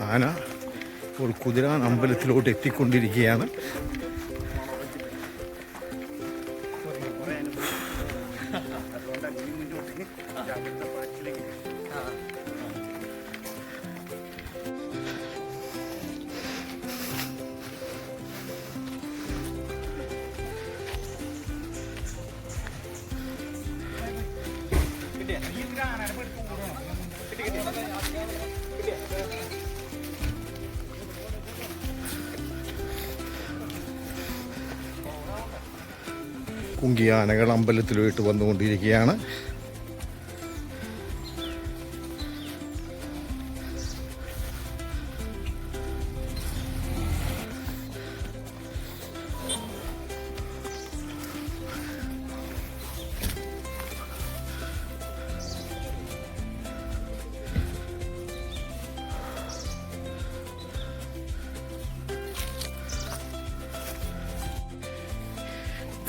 ആന ഇപ്പോൾ കുതിരാൻ അമ്പലത്തിലോട്ട് എത്തിക്കൊണ്ടിരിക്കുകയാണ്. കുങ്കിയാനകൾ അമ്പലത്തിലോട്ട് വന്നുകൊണ്ടിരിക്കുകയാണ്.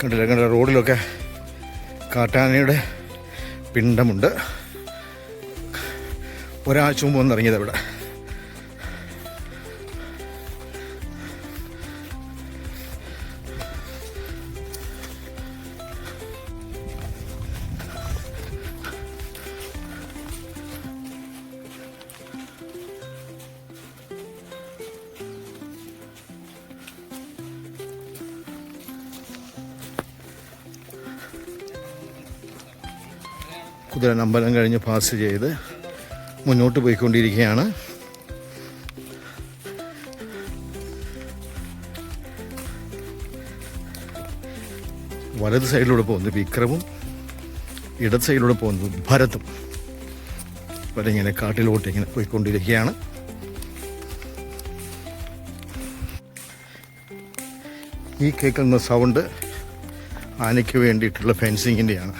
കണ്ടില്ല? കണ്ടില്ല? റോഡിലൊക്കെ കാട്ടാനയുടെ പിണ്ടമുണ്ട് ഒരാഴ്ച മുമ്പ് വന്നിറങ്ങിയത് ഇവിടെ. കുതിരൻ അമ്പലം കഴിഞ്ഞ് പാസ് ചെയ്ത് മുന്നോട്ട് പോയിക്കൊണ്ടിരിക്കുകയാണ്. വലത് സൈഡിലൂടെ പോകുന്നത് വിക്രമും ഇടത് സൈഡിലൂടെ പോകുന്നത് ഭരതും. അവരിങ്ങനെ കാട്ടിലോട്ട് ഇങ്ങനെ പോയിക്കൊണ്ടിരിക്കുകയാണ്. ഈ കേൾക്കുന്ന സൗണ്ട് ആനയ്ക്ക് വേണ്ടിയിട്ടുള്ള ഫെൻസിങ്ങിന്റെയാണ്